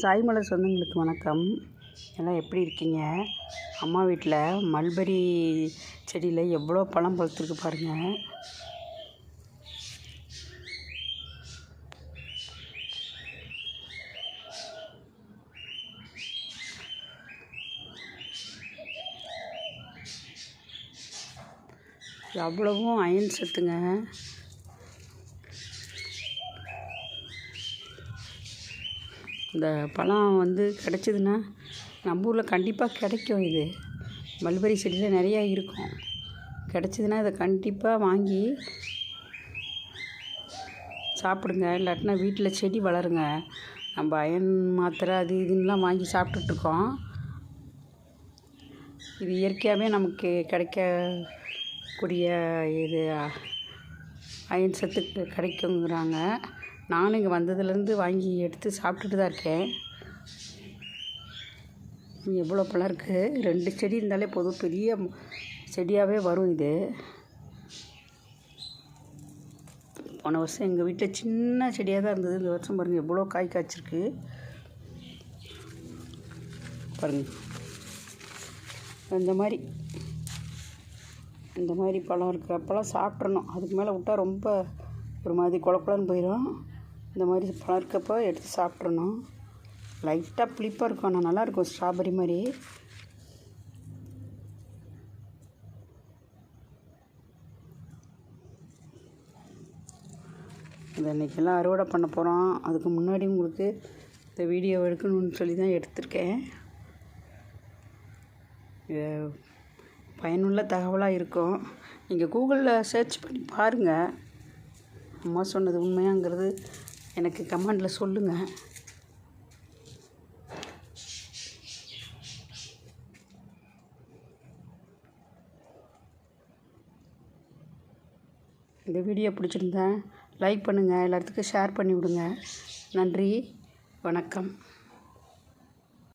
சாய்மலர் சொந்தங்களுக்கு வணக்கம். எல்லாம் எப்படி இருக்கீங்க? அம்மா வீட்டில் மல்பெரி செடியில் எவ்வளோ பழம் பழுத்துருக்கு பாருங்கள் அவ்வளவும் அயன் சத்துங்க. இந்த பழம் வந்து கிடச்சிதுன்னா நம்ம ஊரில் கண்டிப்பாக கிடைக்கும் இது. மல்பெரி செடியில் நிறையா இருக்கும். கிடச்சிதுன்னா இதை கண்டிப்பாக வாங்கி சாப்பிடுங்க. இல்லாட்டினா வீட்டில் செடி வளருங்க. நம்ம அயன் மாத்திரை அது இதுன்னெலாம் வாங்கி சாப்பிட்டுட்ருக்கோம் இது இயற்கையாகவே நமக்கு கிடைக்கக்கூடிய இது அயன் சத்து கிடைக்குங்கிறாங்க. நானும் இங்கே வந்ததுலேருந்து வாங்கி எடுத்து சாப்பிட்டுட்டு தான் இருக்கேன். எவ்வளோ பழம் இருக்குது ரெண்டு செடி இருந்தாலே போதும். பெரிய செடியாகவே வரும் இது. போன வருஷம் எங்கள் வீட்டில் சின்ன செடியாக தான் இருந்தது. இந்த வருஷம் பாருங்கள் எவ்வளோ காய் காய்ச்சிருக்கு. பாருங்கள் இந்த மாதிரி இந்த மாதிரி பழம் இருக்கிறப்பெல்லாம் சாப்பிட்றணும் அதுக்கு மேலே விட்டால் ரொம்ப ஒரு மாதிரி குழப்பலன்னு போயிடும் இந்த மாதிரி பழம் எடுத்து சாப்பிட்றணும். லைட்டாக புளிப்பாக இருக்கும். ஆனால் நல்லாயிருக்கும். ஸ்ட்ராபெரி மாதிரி. இதை இன்றைக்கெல்லாம் அறுவடை பண்ண போகிறோம் அதுக்கு முன்னாடி உங்களுக்கு இந்த வீடியோ எடுக்கணும்னு சொல்லி தான் எடுத்திருக்கேன். பயனுள்ள தகவலாக இருக்கும். நீங்கள் கூகுளில் சர்ச் பண்ணி பாருங்கள் அம்மா சொன்னது உண்மையாங்கிறது எனக்கு கமெண்டில் சொல்லுங்கள் இந்த வீடியோ பிடிச்சிருந்தேன் லைக் பண்ணுங்கள் எல்லாத்துக்கும் ஷேர் பண்ணி விடுங்க நன்றி வணக்கம்.